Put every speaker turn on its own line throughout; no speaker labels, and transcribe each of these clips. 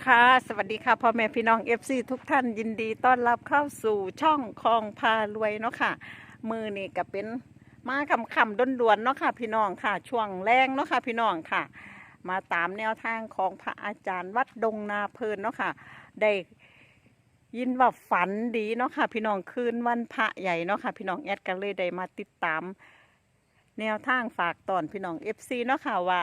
ค่ะ สวัสดีค่ะพ่อแม่พี่น้อง FC ทุกท่านยินดีต้อนรับเข้าสู่ช่องคลองพารวยเนาะค่ะ มือนี่ก็เป็นมาคำคำด้นดวนๆเนาะค่ะ พี่น้องค่ะ ช่วงแรงเนาะค่ะ พี่น้องค่ะ มาตามแนวทางของพระอาจารย์วัดดงนาเพลินเนาะค่ะ ได้ยินว่าฝันดีเนาะค่ะ พี่น้องคืนวันพระใหญ่เนาะค่ะ พี่น้องแอดกันเลยได้มาติดตาม แนวทางฝากตอนพี่น้อง FC เนาะค่ะว่า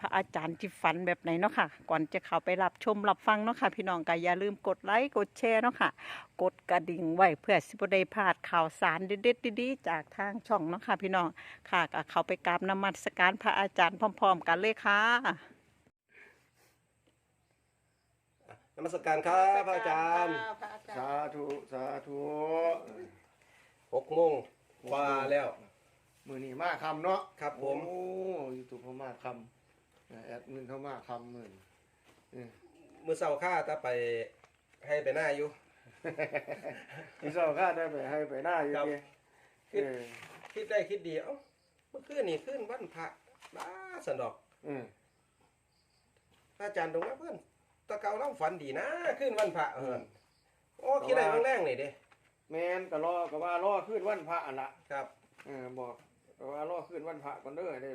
พระอาจารย์จิฝันแบบไหนเนาะค่ะ ก่อนจะเข้าไปรับชมรับฟังเนาะค่ะ พี่น้องก็อย่าลืมกดไลค์กดแชร์เนาะค่ะ กดกระดิ่งไว้เพื่อสิบได้พลาดข่าวสารเด็ดๆดีๆจากทางช่องเนาะค่ะ พี่น้องค่ะก็เข้าไปกราบนมัสการพระอาจารย์พร้อม ๆ กันเลยค่ะ
นมัสการครับพระอาจารย์
สาธุสาธุ
หกโมงกว่าแล้ว
มือนี้มาคำเนาะ
ครับผม
โอ้ยูทูบเขามาคำ แอดมินเขามาคำมือน
มือเสาข้าจะไปให้ไปหน้าอยู่
ที่เจ้าข้าได้ไปให้ไปหน้าอยู่
ครับ
ดีเออ
คิดได้คิดดีเอ้าเมื่อคืนนี่ขึ้นวันพระบ้าสนอก
อืม
พระอาจารย์ตรงนั้นเพื่อนตะเกาเล่าฝันดีนะขึ้นวันพระเออโอ้คิดได้เบื้องแรกนี่เด้
แมนก็รอก็ว่ารอขึ้นวันพระอันละ
ครับ
เออบอกก็ว่ารอขึ้นวันพระก่อนเด้อได้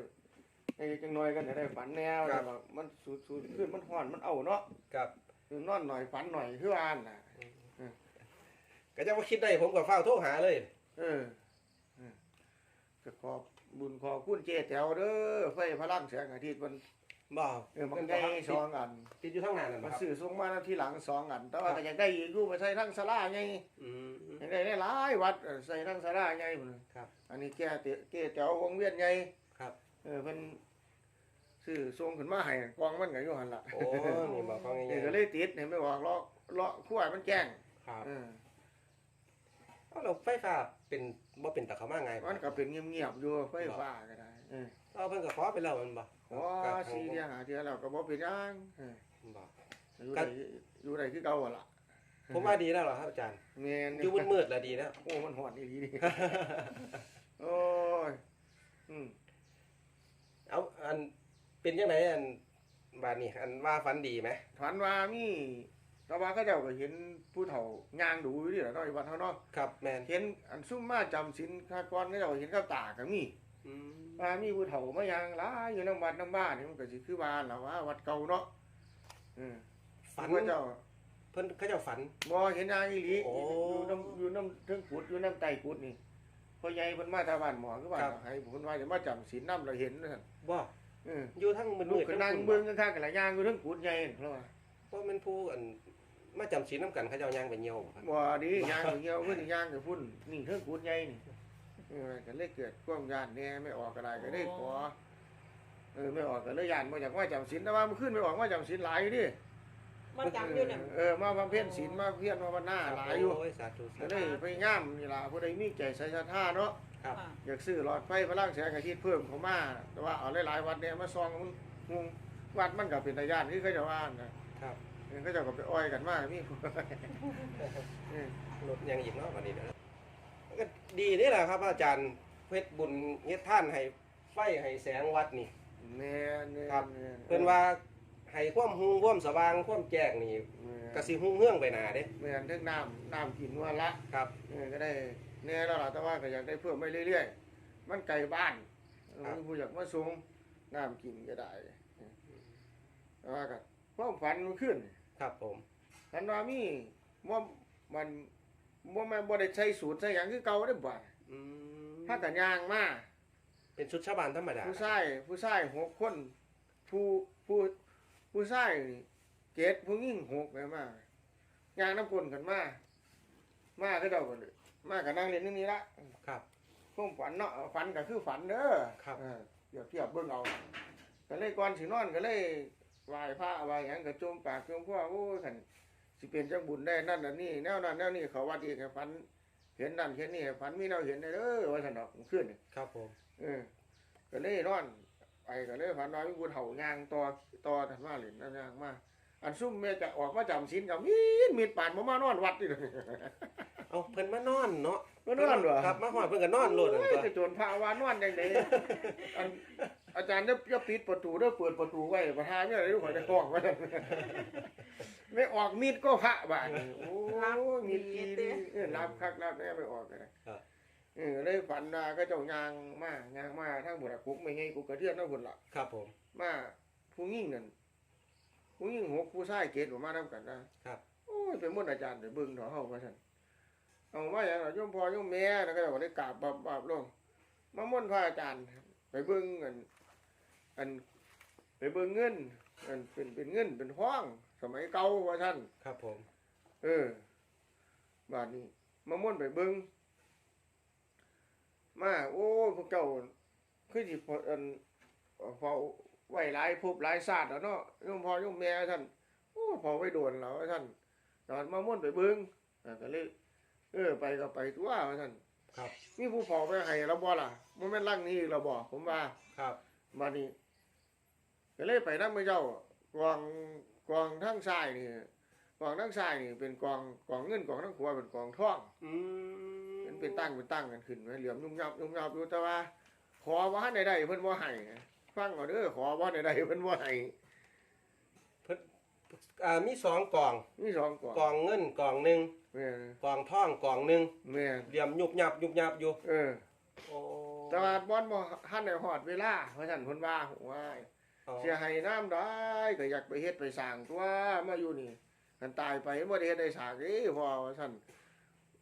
ได้จังหน่อยกันได้ฝันแนวแต่ว่ามันสูดสูดขึ้นมันห้อนมันเอาเนาะ
ครับ
คือนอนหน่อยฝันหน่อยคืออ่านน่ะ
ก็จะว่าคิดได้ผมก็เฝ้าโทรหาเลย
เออเออก็ขอบบุญขอบคุณเจแถวเด้อไฟพลังแสงอาทิตย์มัน
บ่
เออมันได้สองอัน
ติดอยู่ทั้งงานนั่น
มา
บ่ครับ
ซื้อส่งมาที่หลังสองอัน แต่ว่าก็อยากได้อีกอยู่มาใส่ทั้งสลาไง
อืม
อยากได้หลายๆวัดเออใส่ทั้งสลาไงพุ่น
ครับ
อันนี้แก่เตแก่แถววงเวียนไง
ครับ
เออเพิ่นซื้อส่งขึ้นมาให้กองมันก็อยู่หั่นล่ะ
โอ้นี่บอกเขา
นี่
ง่าย
ก็เลยติดเห็นไม่บอกเลาะเลาะขั้วให้มันแจ้ง
ๆครับ
เออ
เอาเราไฟฟ้าเป็นบ่เป็นตะเขามาไงบ่
มันก็เป็นเงียบๆอยู่ไฟฟ้าก็ได้เออ
เอาเพิ่นก็ขอไปแล้วแมันบ่
ขอสีเดียวหาเดียวแล้วก็บ่เป็นหยังเออ
บ่
อยู่
ครั
ได้
บ
อยู่ได้คือเก่าหั่นล่ะ
ผมว่าดีแล้วเหรอครับอาจารย์
แม่น
อยู่มืดๆแล้วดีแล้ว
โอ้มันหอนอีหลีนี่โอ้ยอืม
เอาอันเป็นยังไงอันบาดนี้อันว่าฝันดีไหม
ฝันว่ามีตะว่าเขาเจ้าก็เห็นผู้เฒ่าย่างดูอยู่นี่แหละเนาะอยู่วัดเฮาเนาะ
ครับแมน
เห็นอันซุ่มมาจำศีลคากรเขาเจ้าเห็นกับตาก็มี
อืม
ว่ามีผู้เฒ่ามาย่างหลายอยู่นำวัดนำบ้านนี่มันก็สิคือว่าล่ะว่าวัดเก่าเนาะอืม
ฝัน
พระเจ้า
เพิ่นเขาเจ้าฝัน
บ่เห็นย่างอีหลี
โอ้
อยู่นำอยู่นำเทิงกุดอยู่นำใต้กุดนี่ พ่อใหญ่เพิ่นมาทางบ้านหมอคือว่าให้เพิ่นว่าจะมาจำศีลนำเราเห็นนั่น
บ่
เออ
อยู่ทั้งมื
ลูก
ด
ก็
ๆ
นั่ง
ทั้
เบิ่งกันข้างกันหลายอย่างอยู่เทั้งกุดใหญ่เพราะว่า
เพราะมันผู้อันมาจำศีลน้ำกันเขาเจ้าย่างไปเหี่ยวบ่ครับ
บ่ดีย่างอยู่เหี่ยวเพิ่นย่างกับพุ่นนี่เทิงกุดใหญ่นี่เออก็เลยเกิดความย่านแหน่ไม่ออกก็ได้ก็ได้ขอเออไม่ออกก็เลยย่านบ่อยากว่าจำศีลแต่ว่ามันขึ้นไม่ออกว่าจำศีลหลายอยู่ดิ
มาจำอยู่เนี่ย
เออมาบำเพ็ญศีลมาเพียรมาวันหน้าหลายอยู่
โอ้ยสาธุสา
ก็
ธุ
เลยพยายามนี่ล่ะผู้ใดมีใจใส่ศรัทธาเนาะ
ครับ
อยากซื้อหลอดไฟพลังแสงอาทิตย์เพิ่มเข้ามาแต่ว่าเอาหลายๆวัดเนี่ยมาซองมันงงวัดมันก็เป็นตาย่านคือเขาเจะว่านะครับเออเขาเจะก็ไปอ้อยกันมากมีผู้เออ
รถยังอีกเนาะวันนี้เด้อมันก็ดีนี่แหละครับ อาจารย์เพชรบุญเฮ็ดท่านให้ไฟให้แสงวัดนี่
แม่นแม่น
ครับ
แม่น
เพิ่นว่า ให้ความหุงความสว่างความแจ้งนี่
แม่น
กสิหุงเฮืองไปหนาเด้
แม่นถึงน้ำน้ำกินวันละ
ครับ
เออก็ได้แน่แล้วล่ะแต่ว่าก็อยากได้เพิ่มไปเรื่อยๆ มันไกลบ้านเออ
ครับ
มีผู้อยากมาส่งน้ำกินก็ได้แต่ว่าก็ความฝันมันขึ้น
ครับผม
ฝันว่ามีว่ามันว่ามันบ่ได้ใช้สูตรใช้หยังคือเก่าได้อบ่
อืม
ถ้ากันย่างมา
เป็นชุดชาวบ้านธรรมดา
ผู้ชายผู้ชายหกคนผู้ผู้ ผู้ชายนี่เจ็ดผู้หญิงหกเลยมาย่างน้ำกลนกันมามาคือเดากันเลยมากันนั่งเรียนนี่นี่ละ
ครับ
ความฝันเนาะฝันก็คือฝันเด้อ
ครับ
เออเปรียบเทียบเบิ่งเอาก็เลยก่อนสินอนก็เลยไหว้พระไหว้หยังก็จมปากจมคอโอ้ยคันสิเป็นจังบุญได้นั่นน่ะนี่แนวนั้นแนวนี้เขาวัดอีกให้ฝัน เห็นนั่นเห็นนี่ให้ฝันมีแนวเห็นได้เด้อว่าซั่นดอกขึ้นนี่
ครับผม
เออก็เลยนอนไป ก็เลยฝันว่ามีบุญเฒ่ายางต่อต่อทันมาเล่นนั่นยางมาอันซุ่มแม่จะออกมาจำศีลก็มีดมีดปานบ่มานอนวัดนี่เลย
เอาเพิ่นมานอนเนาะ
มานอนเหรอ
ครับมาหอดเพิ่นก็นอนโลดนั่น
โอ้ย
ตัว
จะโจรพระวานอนจังไดอันอันอาจารย์จะจะปิดประตูเด้อเปิดประตูไว้ประธานเนี่ยอะไรลูกขอยจะห้องไว้ไม่ออกมีดก็พระบาดนี่โอ้ยมีดกีนี่เออรับคักรับแน่ไม่ออกเลย
ครับ
เออเลยฝันว่าก็เจ้ายางมายางมาทั้งหมดอะกุกไม่ให้กุกกระเทียนทั้งหมดละ
ครับผม
มาผู้ยิ่งนั่นผู้ยิ่งหกผู้ชายเกตออกมาทำกันนะครับโอ้ยเป็นมนต์อาจารย์ไปเบิ่งเถอะเฮาว่าซั่นเอามาอย่างไรโยมพ่อโยมแม่แล้วก็เจ้าก็ได้กราบบับบาบลงมามนต์พระอาจารย์ ไปเบิ่งอันอันไปเบิ่งเงินอันเป็นเป็นเงินเป็นห้อง สมัยเก่าว่าท่าน
ครับผม
เออบาดนี้มามนต์ไปเบิ่ง มาโอ้ยพวกเจ้าคือสิพออันเฝ้าไว้หลายภพหลายศาสตร์แล้วเนาะโยมพ่อโยมแม่ท่านโอ้พอไว้โดนแล้วท่านตอนมามนต์ไปเบิ่งอ่าก็เลยเออไปก็ไปตัวว่าท่าน
ครับ
มีผู้เฝ้าไปให้เราบ่ล่ะบ่แม่นร่างนี้เราบ่ผมว่า
ครับ
มานี่ก็เลยไปนั่งมือเจ้ากองกองทั้งซ้ายนี่กองทั้งซ้ายนี่เป็นกองกองเงินกองทั้งขวาเป็นกองทอง
อืม
มัน เป็นตั้งเป็นตั้งกันขึ้นไว้เหลี่ยมยุ่มยับยุ่มยับอยู่แต่ว่า ขอว่าใดๆเพิ่นบ่ให้ฟังเอาเด้อขอว่าใดๆเพิ่นบ่ให้
อ่ามีสองกล่อง
มีสองกอง
กล่องเงินกล่องหนึ่ง
แม่น
กล่องทองกล่องหนึ่ง
แม่น
เหลี่ยมยุบยับยุบยับอยู่
เออ
โอ้
แต่ว่าบ่อนบ่ทันได้ฮอดเวลาเพราะฉะนั้นเพิ่นว่าว่า
อ๋อ
เสียให้น้ำได้ก็อยากไปเฮ็ดไปสร้างตัวมาอยู่นี่กันตายไปบ่ได้เฮ็ดได้สร้างเด้พอว่าซั่น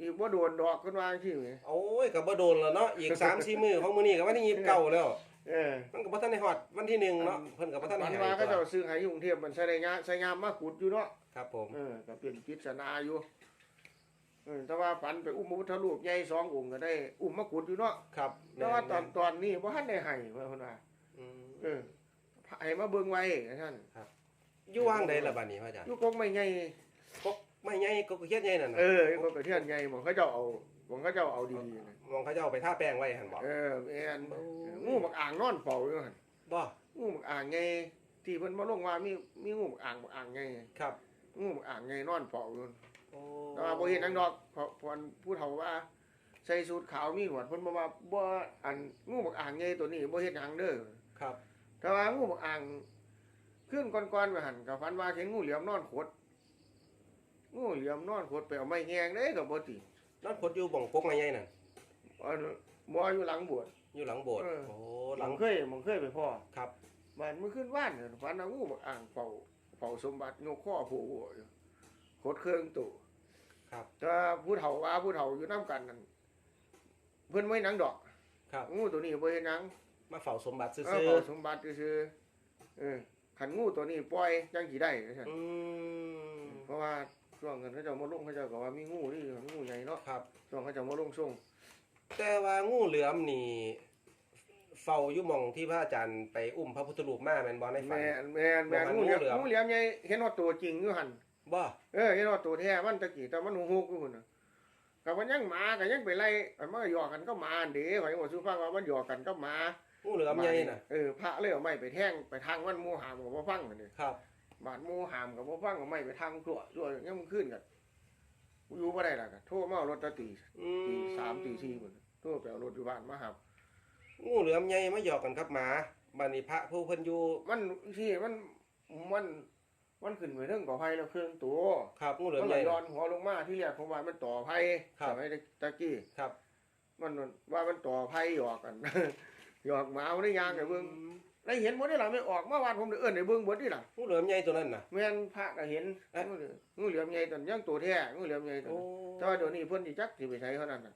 อีกบ่โดนดอกขึ้นว่าจังซี่แหม
โอ้ยกับบ่โดนแล้วเนาะอีกสามสี่มือของมื้อนี้กับวันที่ยี่สิบเก้าแล้ว
เออ
มันก็บ่ทันได้ฮอดวันที่หนึ่งเนาะเพิ่นก็บ่ทันได้
มัน
ให้
ว่าเขา
ตั
เจ้าวซื้อให้อยู่กรุงเทพมันใช้ได้งานใช้งานมาขุดอยู่เนาะ
ครับผม
เออก็เป็นปริศนาอยู่เออแต่ว่าฝันไปอุ้มพระพุทธรูปใหญ่สององค์ก็ได้ อุ้มมาขุดอยู่เนาะ
ครับ
แต่ว่าตอนตอนนี้บ่ทันได้ให้ว่าเพิ่นว่า
อืม
เออให้มาเบิ่งไว้ท่าน
อยู่ว่างใดล่ะบัดนี้พระอาจารย์
อยู่กงไม่ใหญ่
กก ไม่ใหญ่กกเฮ็ดใหญ่นั่นน่ะ
เออก็กระเทียนใหญ่หมองเขาเจ้าเอาหมองเขาเจ้าเอาดีๆนะ
มองเขาจะเอาไปท่าแป้งไว้หั่นบ่
เออแม่นงูบักอ่างนอนเฝ้าอยู่หั่น
บ่
งูบักอ่างไงที่เพิ่นมาลงว่ามีมีงูบักอ่างบักอ่างไง
ครับ
งูบักอ่างไงนอนเฝ้าอยู่
โอ้
แต่ว่าบ่เห็นหยังดอกเพราะเพราะผู้เฒ่าว่า ใส่สูทขาวมีหนวดเพิ่นบอกว่าบ่อันงูบักอ่างไงตัวนี้บ่เฮ็ดหยังเด้อ
ครับ
แต่ว่างูบักอ่างขึ้นก่อนๆไปหั่นก็ฝันว่าเห็นงูเหลือมนอนขด งูเหลือมนอนขดไปเอาไม้แงงเด้ก็บ่ติ
นอนขดอยู่บ่งกกไม่ใหญ่นั่น
อันบ่อยู่หลังโบวช
อยู่หลังโบสถ์
เออ
โอ้
ห
ห
ลั
ลั
ง
ง
เคยหมองเคยไปพ่อ
ครับ
บ้านมื้อขึ้นว่านเนี่ยฝันว่างูบักอ่างเฝ้าเฝ้าสมบัติโยกข้อผู้หัวอยู่ขดเครื่องตู้
ครับ
แต่ผู้เฒ่าว่าผู้เฒ่าอยู่นํกันนั่นเพิ่นไว้หนังดอก
ครับ
งูตัวนี้บ่เฮ็ดหยัง
มาเฝ้าสมบัติซื่
เออ
อ
เฝ้าสมบัติซื่อๆเออขันงูตัวนี้ปล่อยจังสิได้ว่าซั่น
ๆอืม
เพราะว่า ช่วงนั้นเขาเจ้ามาลงเขาเจ้าก็ว่ามีงูนี่งูใหญ่เนาะ
ครับ
ช่วงเขาเจ้ามาลงส่ง
แต่ว่างูเหลือมนี่เฝ้าอยู่หมองที่พระอาจารย์ไปอุ้มพระพุทธรูปมาแม่นบ่ในฝัน
แม่นแม่นแม่น
บ่
งูเหลี่ยม
งูเหลือม
งูเหลี่ยมใหญ่เห็นว่าตัวจริงอยู่หั่น
บ่
เออเห็นว่าตัวแท้มันตะกี้แต่มันหูกอยู่พุ่นน่ะกับมันยังหมาก็ยังไปไล่อันมาหยอกกันก็หมาอันเด้ข่อยบอกสู้ฟังว่ามันหยอกกันก็หมา
งูเหลือมใหญ่น่ะ
เออพระเลยเอาไม้ไปแท่งไปทางมันหมู่หามก็บ่ฟังกันนี่
ครับ
บาดหมู่หามก็บ่ฟังเอาไม้ไปทางตัวตัวยังมันขึ้นกันกูอยู่บ่ได้ล่ะก็โทรมาเอารถตะตี
อื
ตีสามตีสี่พุ่นโทรไปเอารถอยู่บ้านมาหับ
งูเหลือมใหญ่มาหยอกกันกับหมาบัดนี้พระผู้เพิ่นอยู่
มันที่มันมันมันขึ้นไปเรื่องก่อไฟแล้วเครื่องตัว
ครับงูเหลือ
มั
ม
น
ให
ไหล
ญ่
ย้อนหัวลงมาที่แรกผมว่ามันต่อไฟ
ครับ
สมัยตะกี้
ครับ
มันว่ามันต่อไฟหยอกกันหยอกหมาเอาได้ยางไอ้เบิ่ง ได้เห็นบ่ได้ล่ะไม่ออกเมื่อวานผมได้เอิ้นไอ้เบิ่งบ่ได้ล่ะ
งูเหลือมใหญ่ตัวนั้นน่ะ
แม่นพระก็เห็น
เอ๊ะ
งูเหลือมใหญ่ตอนยังตัวแท้งูเหลือมใหญ่ตอน
โอ้
แต่ว่าเดี๋ยวนี้เพิ่นสิจักสิไปใช้เท่านั้นน่ะ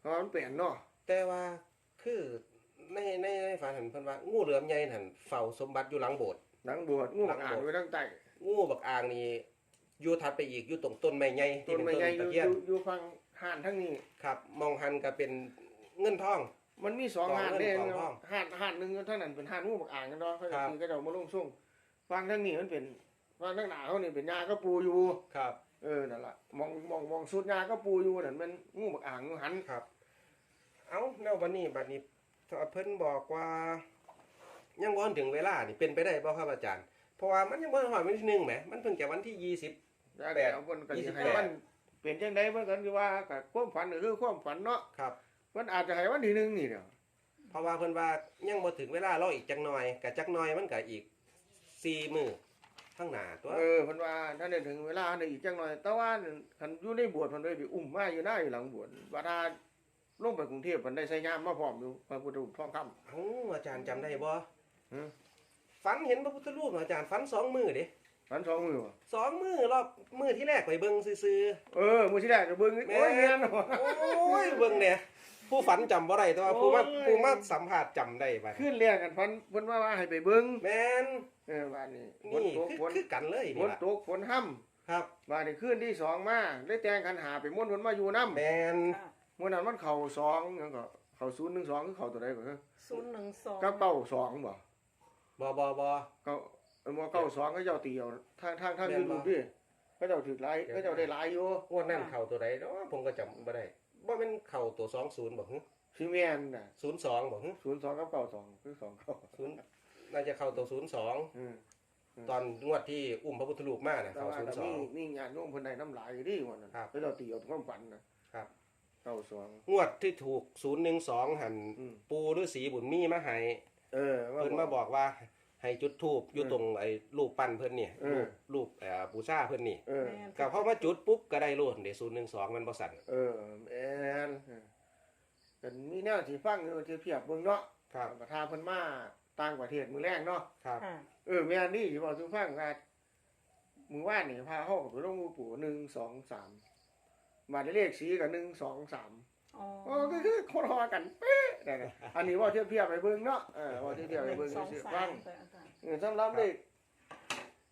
เพราะว่ามันเปลี่ยนเนาะ
แต่ว่าคือในในในฝันเห็นเพิ่นว่างูเหลือมใหญ่นั่นเฝ้าสมบัติอยู่หลังโบสถ์
หลังบวชงูบักอ่านไว้ทั้งใต้
งูบักอ่างนี่อยู่ถัดไปอีกอยู่ตรงต้นไม้ใหญ่ที่
ต้น
เป็น
ไม้
ต้น
ใหญ่อ
ตะ
ยู่
เคียน
อยู่อยู่ฝั่งห้านทั้งนี้
ครับ มองหันก็เป็นเงินทอง
มันมีสอง
กอง
ห้าน
เงิน
เด้
กองทอง
ห้านห้านหนึงอยู่เท่านั้นเป็นห้านงูบักอ่างกันเนาะเขา
ครั
จะ
บ
คือก็จะเอามาลงส่งฝั่งทั้งนี้มันเป็นฝั่งทั้งหน้าเขานี่เป็นหญ้าก็ปูอยู่
ครับ
เออนั่นล่ะมองมองมองสุดหญ้าก็ปูอยู่นั่นมันงูบักอ่างอยู่หัน
ครับ เอาแล้ววันนี้บัดนี้เพิ่นบอกว่ายังบ่ทันถึงเวลานี่เป็นไปได้บ่ครับอาจารย์ เพราะว่ามันยังบ่ทันฮอดวันที่หนึ่งแหมมันเพิ่งจะวันที่ยี่สิบ
แล้วแต่เอาเพิ่นก็สิให้
ยี่สิบแปด
มันเป็นจังได๋เพิ่นก็สิว่าก็ความฝันก็คือความฝันเนาะ
ครับ
มันอาจจะให้วันที่หนึ่งนี่เด้อ
เพราะว่าเพิ่นว่ายังบ่ถึงเวลารออีกจักหน่อยกับจักหน่อยมันก็อีกสี่มื้อข้างหน้าตัว
เออเพิ่นว่าถ้าได้ถึงเวลาได้อีกจังหน่อย แต่ว่าคันอยู่ในบวชเพิ่นได้ไปอุ้มมาอยู่หน้าอยู่หลังบวชว่าถ้าลงไปกรุงเทพเพิ่นได้ใช้ยามมาพร้อมอยู่พระพุทธรูปทองคำ
เอ้าอาจารย์จำได้บ่
หือ
ฝันเห็นพระพุทธรูปเหรออาจารย์ฝันสองมื้อเด้
ฝันสองมือบ่
สองมื้อรอบมื้อที่แรกไปเบิ่งซื่อ
เออมื้อที่แรกก็เบิ่ง
แม่
โอ้ยแม่นบ่
ๆโอ้ยเบิ่งเนี่ย ผู้ฝันจำบ่ได้แต่ว่าผู้มา
โอ้ย
ผู้มาสัมภาษณ์จำได้บัด
ขึ้นแรกกันฝันเพิ่นว่าว่าให้ไปเบิ่ง
แม่น
เออบ้านนี้ฝน
นี่
ตก
คือ
ฝน
คือกันเลย
ฝ
นี่
น
ล่ะ
ตกฝนห่ำ
ครับ
บ้านนี้ขึ้นที่สองมาได้แต่งขันหาไปม่วนเพิ่นมาอยู่นำ
แม่น
ค่ะ
มื้อนั้นมันเข้าสองหยังก็เข้า012คือเข้าตัวใดก็คือ
ศูนย์หนึ่งสอง
กับเก้าสองบ่
บ่บ่บ่
เก้าเออบ่เก้าสองก็เจ้าตีเอาทางทางทาง
แม่
ยู
นบ่
ทูบดิก็เจ้าถือหลายก็เจ้าได้หลายอยู่
งวดนั้นเข้าตัวใดเนาะผมก็จำบ่ได้ บ่แม่นเข้าตัว20บ่ฮึ
สิแม่นน่ะ
02บ่ฮึ
02กับ92คือ2เข้า
0น่าจะเข้าตัว02
อืม
ตอนงวดที่อุ้มพระพุทธรูปมาน่ะ
แต่
เข้า
ว่าก็มี
02
มีญาติโยมเพิ่นได้น้ำหลายอยู่ดิวันนั้น
ครับ
ก็เจ้าตีเอาความฝันน่ะ
ครับ
92
งวดที่ถูก012หัน
อืม
ปูฤาษีบุญมีมาให้
เออ
เพิ่นมาบอกว่า ให้จุดธูปอยู่ตรงไอ้รูปปั้นเพิ่นนี่
เอ
รู
อ
ปรูปเอ่อบูชาเพิ่นนี่
เออ
แม่น
ก็พอมาจุดปุ๊บก็ได้โลดเด้012มันบ่สั่น
เออแม่นเออเป็นมีแนวสิฟังอยู่ที่เพียบเบิ่งเนาะ
ครับ
ประธานเพิ่นมาต่างประเทศมื้อแรกเนาะ
ครับ
ค่ะ
เออแม่นนี่สิบอกสู่ฟังว่ามื้อวานนี่พาเฮาไปลงมือปู่1 2 3มาได้เลขสีก็1 2 3
อ๋ อ
อ๋อก็คือคนฮอกันเป๊ะนั่นน่ะอันนี้เว่าเทียบเทียบไปเบิ่งเนาะเออเว่าเทียบเทียบไป
หนึ่ง
เบิ่ง
สอง
ซื่อ
สา
ๆฟั
ม
ง
ไปอาจารย์
เออสำหรับเลข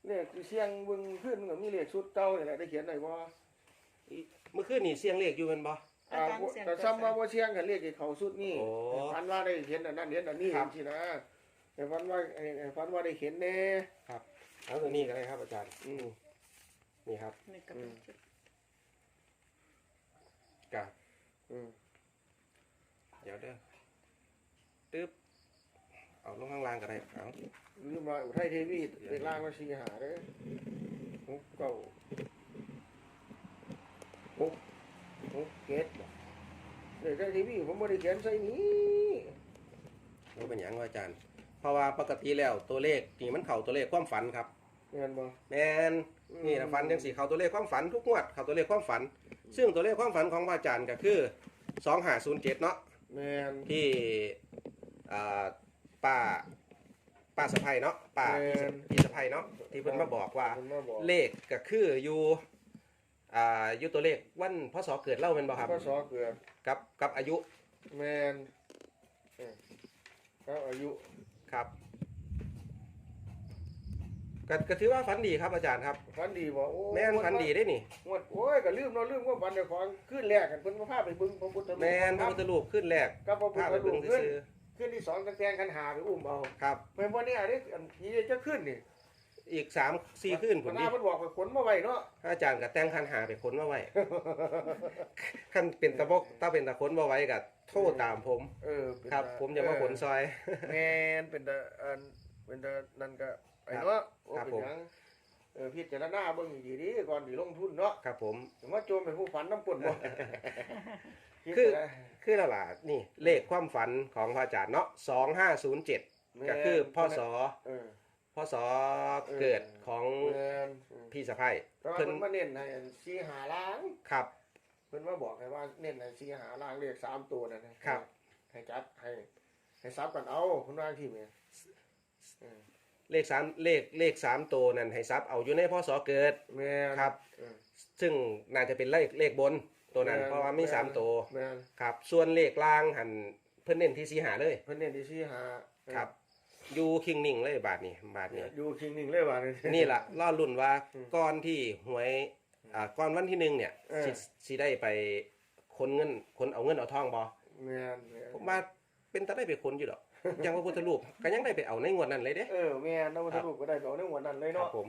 เลขเสียงเบิ่งขึ้นมันก็มีเลขชุดเก่านี่แหละได้เขียนได้บ่
เมื่อคืนนี่เสียงเลขอยู่แม่นบ่
อา
อ่า
จารย์เสียง
แต่ซ้ำว่าบ่เสียงกันเลขที่เขาสุดนี่
โอ้
ฝันว่าได้เขียนอันนั้นเขียนอันนี้
ครับ
จังซี่นะแต่ฝันว่าไอ้ไอ้ฝันว่าได้เขียนแน่
เอาตัวนี้ก็ได้ครับอาจารย์
อืม
นี่ครับ
นี่ก็เป็นจุด
กะ
อืม
เดี๋ยวเด้อตึ๊บเอาลงข้างล่างก็ได้เอา
ลืมว่าอุทัยเทวีเลขล่างว่าสีหาเด้อหกเก้าหกหกเจ็ดบ่เลขอุทัยเทวีผมบ่ได้เขียนใส่นี้
ว่าเป็นหยังวะอาจารย์ เพราะว่าปกติแล้วตัวเลขนี่มันเข้าตัวเลขความฝันครับ
แม่นบ่
แมนนี่นะฝันจังสี่เข้าตัวเลขความฝันทุกงวดเข้าตัวเลขความฝัน ซึ่งตัวเลขความฝันของพระอาจารย์ก็คือ2507เนาะ
แม่น
ที่อ่าป้าป้าสะพายเนาะป้า
แม่น
พี่สะพายเนาะที่เพิ่นมาบอกว่า
เพิ่นมาบอก
เลขก็คืออยู่อ่าอยู่ตัวเลขวันพศเกิดเล่าเป็นบ่ครับ
พศเกิด
กับกับอายุ
แมนเอ้ยเขาอายุ
ครับ ก็ก็ถือว่าฝันดีครับอาจารย์ครับ
ฝันดีบ่โอ้
แม่นฝันดีได้นี่
งวดโอ้ยก็ลืมเนาะลืมว่าฝันเจ้าของขึ้นแรกกันเพิ่นมาพาไปบึงพระพุทธรูป
แม่นพระพุทธรูปขึ้นแรก
กับพระพุท
พา
ธ
ไป
รู
เบิ่ง
ปขึ้น
ซื้อ
ขึ้นที่สองตะแกรงคันหาไปอุ้มเอา
ๆครับ
แม่นบ่เนี่ยนี่อันนี้จะขึ้นนี่
อีกสามสี่ขึ้นผ
มั
ล
น
นี้
น่าเพิ่นบอกว่าขนมาไว้เนาะ
อาจารย์ก็แต่งคันหาไปค้นมาไว้ คันเป็นตะบกถ้าเป็นตะค้นมาไว้ก็โทษตามผม
เออเป็น
ครับ
ตา
ผมจะมาขนซอย
แม่นเป็นตาอันเป็นตานั่นก็ ไอ้เนาะโอ้
ครับ
เป็น
ผม
หยังเออพิจารณาเบิ่งดีๆก่อนสิลงทุนเนาะ
ครับผม
ถึงว่าโจมเป็นผู้ฝันน้ำปนบ่
คือ
ดนะ
คือและล่ะนี่เลขความฝันของพระอาจารย์เนาะสองห้าศูนย์เจ็ดก็คือพ่อสอ
เออ
พ่อสอเกิดของ
แม่น
พี่สะพ้าย
แต่ว่า
เพิ่น
เพิ่นมาเน้นให้สีหาล้าง
ครับ
เพิ่นมาบอกให้ว่าเน้นให้สีหาล้างเลขสามตัวนั่นนะครับให้จัดให้ให้ซับกันเอาเพิ่นว่าที่แม่เออ
เลขสามเลขเลขสามตัวนั่นให้ซับเอาอยู่ในพ่อสอเกิด
แม่น
ครับ
เออ
ซึ่งน่าจะเป็นเลขเลขบนตัวนั้น
แม่น
เพราะว่ามีสาม
แม่น
ตัว
แม่น
ครับ ส่วนเลขล่างหันเพิ่นเน้นที่สีหาเลย
เพิ่นเน้นที่สีหา
ครับอยู่คิงนิ่งเลยบาทนี้บาทนี้
อยู่คิงนิ่งเลยว่านี่
นี่ล่ะล่อลุ่นว่า
อืม
ก้อนที่หวยอ่าก้อนวันที่หนึ่งเนี่ย
เออ
สิสิได้ไปคนเงินคนเอาเงินเอาทองบอ
แม่นแม่น
ผมว่าเป็นตาได้ไปคนอยู่ดอก ยังพระพุทธรูปก็ยังได้ไปเอาในงวดนั้นเลยเด้
เออแม่นนวัตถุก็ได้ไปเอาในหัวนั้นเลย
ครั
เนาะ
บผม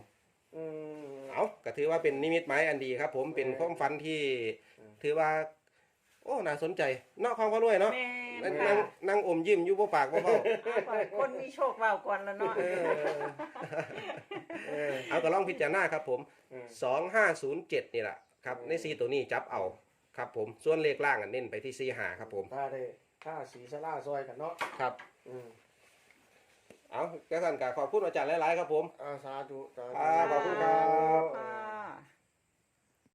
อืม
เอาก็ถือว่าเป็นนิมิตหมายอันดีครับ ผมเป็น
เออ
ความฝันที่
เออ
ถือว่า โอ้น่าสนใจเนอกความพระรวยเนาะ
แม่น
นั่ง
ค่ะ
นั่งอมยิ้มอยู่บ่ปากบ่เบ้า
เอาก่อนคนมีโชคเว้าก่อนแล้วเนาะ
เออ
เออ
เอาก็ลองพิจารณาครับผม
เออ
สองห้าศูนย์เจ็ดนี่แหละครับ
เออ
ในซีตัวนี้จับเอาครับผมส่วนเลขล่างอันเน้นไปที่ซีหาครับผม
ถ้าได้ค่าสีสลาซอยกันเนาะ
ครับ
อืม
เอากระสันกะขอบคุณอาจารย์หลาย ๆ ครับผม
อาสาธุสาธุ
อ่าขอบคุณครับ